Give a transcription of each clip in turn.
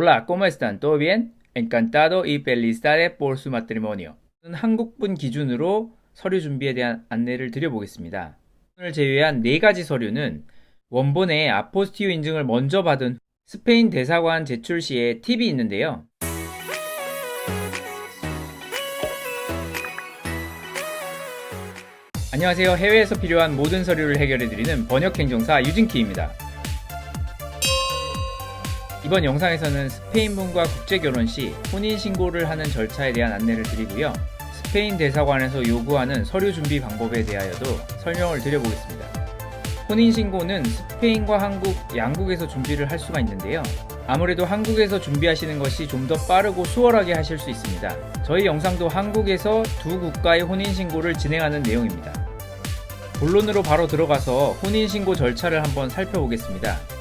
Hola, ¿cómo están? ¿Todo bien? Encantado y felicidades por su matrimonio. 한국분 기준으로 서류 준비에 대한 안내를 드려보겠습니다. 오늘 제외한 네 가지 서류는 원본의 아포스티유 인증을 먼저 받은 스페인 대사관 제출 시에 팁이 있는데요. 안녕하세요. 해외에서 필요한 모든 서류를 해결해드리는 번역행정사 유진키입니다. 이번 영상에서는 스페인분과 국제결혼 시 혼인신고를 하는 절차에 대한 안내를 드리고요. 스페인 대사관에서 요구하는 서류 준비 방법에 대하여도 설명을 드려보겠습니다. 혼인신고는 스페인과 한국 양국에서 준비를 할 수가 있는데요. 아무래도 한국에서 준비하시는 것이 좀 더 빠르고 수월하게 하실 수 있습니다. 저희 영상도 한국에서 두 국가의 혼인신고를 진행하는 내용입니다. 본론으로 바로 들어가서 혼인신고 절차를 한번 살펴보겠습니다.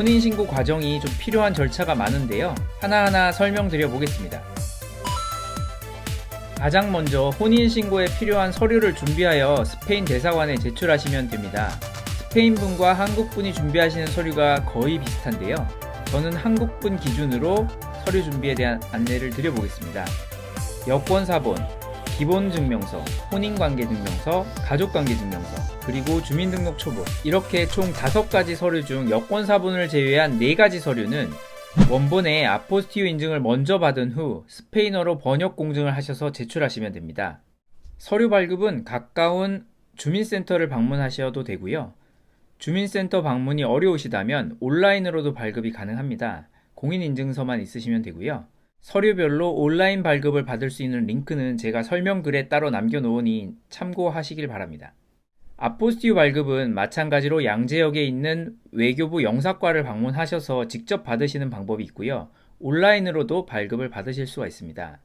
혼인신고 과정이 좀 필요한 절차가 많은데요. 하나하나 설명드려 보겠습니다. 가장 먼저 혼인신고에 필요한 서류를 준비하여 스페인 대사관에 제출하시면 됩니다. 스페인분과 한국분이 준비하시는 서류가 거의 비슷한데요. 저는 한국분 기준으로 서류 준비에 대한 안내를 드려보겠습니다. 여권 사본, 기본 증명서, 혼인 관계 증명서, 가족 관계 증명서, 그리고 주민등록 초본 이렇게 총 다섯 가지 서류 중 여권 사본을 제외한 네 가지 서류는 원본의 아포스티유 인증을 먼저 받은 후 스페인어로 번역 공증을 하셔서 제출하시면 됩니다. 서류 발급은 가까운 주민센터를 방문하셔도 되고요. 주민센터 방문이 어려우시다면 온라인으로도 발급이 가능합니다. 공인인증서만 있으시면 되고요. 서류별로 온라인 발급을 받을 수 있는 링크는 제가 설명글에 따로 남겨놓으니 참고하시길 바랍니다. 아포스티유 발급은 마찬가지로 양재역에 있는 외교부 영사과를 방문하셔서 직접 받으시는 방법이 있고요. 온라인으로도 발급을 받으실 수가 있습니다.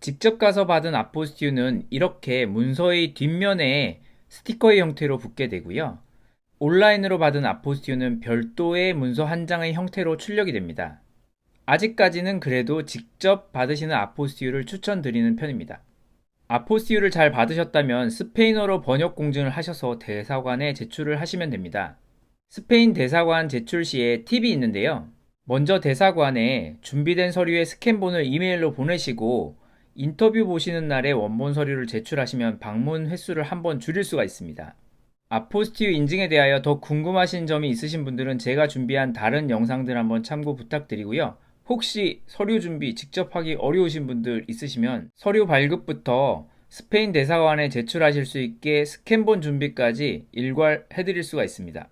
직접 가서 받은 아포스티유는 이렇게 문서의 뒷면에 스티커의 형태로 붙게 되고요. 온라인으로 받은 아포스티유는 별도의 문서 한 장의 형태로 출력이 됩니다. 아직까지는 그래도 직접 받으시는 아포스티유를 추천드리는 편입니다. 아포스티유를 잘 받으셨다면 스페인어로 번역 공증을 하셔서 대사관에 제출을 하시면 됩니다. 스페인 대사관 제출 시에 팁이 있는데요. 먼저 대사관에 준비된 서류의 스캔본을 이메일로 보내시고 인터뷰 보시는 날에 원본 서류를 제출하시면 방문 횟수를 한 번 줄일 수가 있습니다. 아포스티유 인증에 대하여 더 궁금하신 점이 있으신 분들은 제가 준비한 다른 영상들 한번 참고 부탁드리고요. 혹시 서류 준비 직접 하기 어려우신 분들 있으시면 서류 발급부터 스페인 대사관에 제출하실 수 있게 스캔본 준비까지 일괄 해 드릴 수가 있습니다.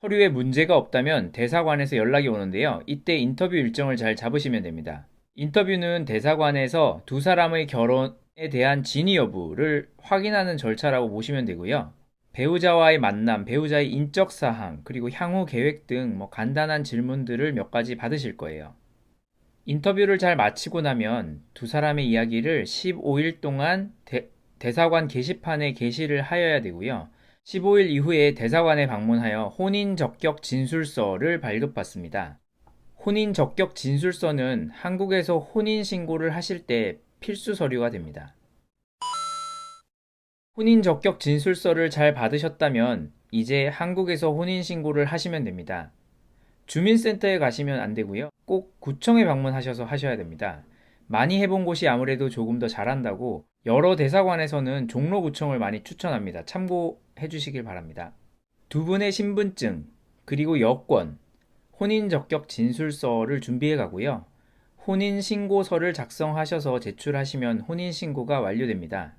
서류에 문제가 없다면 대사관에서 연락이 오는데요. 이때 인터뷰 일정을 잘 잡으시면 됩니다. 인터뷰는 대사관에서 두 사람의 결혼에 대한 진위 여부를 확인하는 절차라고 보시면 되고요. 배우자와의 만남, 배우자의 인적 사항, 그리고 향후 계획 등 뭐 간단한 질문들을 몇 가지 받으실 거예요. 인터뷰를 잘 마치고 나면 두 사람의 이야기를 15일 동안 대, 대사관 게시판에 게시를 하여야 되고요. 15일 이후에 대사관에 방문하여 혼인 적격 진술서를 발급받습니다. 혼인 적격 진술서는 한국에서 혼인 신고를 하실 때 필수 서류가 됩니다. 혼인 적격 진술서를 잘 받으셨다면 이제 한국에서 혼인 신고를 하시면 됩니다. 주민센터에 가시면 안 되고요. 꼭 구청에 방문하셔서 하셔야 됩니다. 많이 해본 곳이 아무래도 조금 더 잘한다고 여러 대사관에서는 종로구청을 많이 추천합니다. 참고해 주시길 바랍니다. 두 분의 신분증, 그리고 여권, 혼인 적격 진술서를 준비해 가고요. 혼인 신고서를 작성하셔서 제출하시면 혼인 신고가 완료됩니다.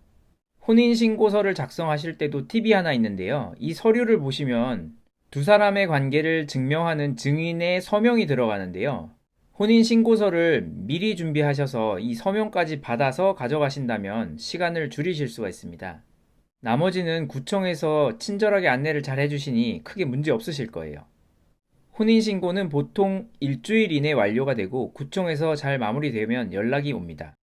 혼인신고서를 작성하실 때도 팁이 하나 있는데요. 이 서류를 보시면 두 사람의 관계를 증명하는 증인의 서명이 들어가는데요. 혼인신고서를 미리 준비하셔서 이 서명까지 받아서 가져가신다면 시간을 줄이실 수가 있습니다. 나머지는 구청에서 친절하게 안내를 잘 해주시니 크게 문제 없으실 거예요. 혼인신고는 보통 일주일 이내 완료가 되고 구청에서 잘 마무리되면 연락이 옵니다.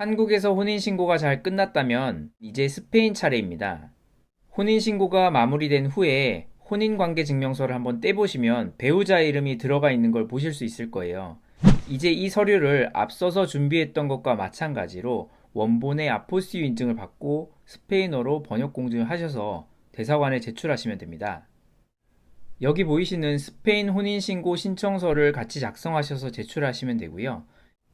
한국에서 혼인신고가 잘 끝났다면 이제 스페인 차례입니다. 혼인신고가 마무리된 후에 혼인관계 증명서를 한번 떼보시면 배우자 이름이 들어가 있는 걸 보실 수 있을 거예요. 이제 이 서류를 앞서서 준비했던 것과 마찬가지로 원본의 아포스티유 인증을 받고 스페인어로 번역 공증을 하셔서 대사관에 제출하시면 됩니다. 여기 보이시는 스페인 혼인신고 신청서를 같이 작성하셔서 제출하시면 되고요.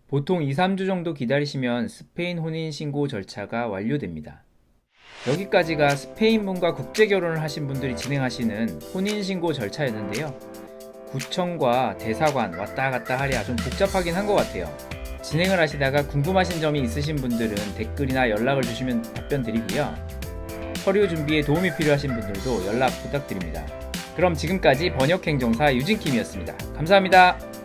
보통 2, 3주 정도 기다리시면 스페인 혼인신고 절차가 완료됩니다. 여기까지가 스페인분과 국제결혼을 하신 분들이 진행하시는 혼인신고 절차였는데요. 구청과 대사관 왔다 갔다 하랴 좀 복잡하긴 한 것 같아요. 진행을 하시다가 궁금하신 점이 있으신 분들은 댓글이나 연락을 주시면 답변 드리고요. 서류 준비에 도움이 필요하신 분들도 연락 부탁드립니다. 그럼 지금까지 번역행정사 유진킴이었습니다. 감사합니다.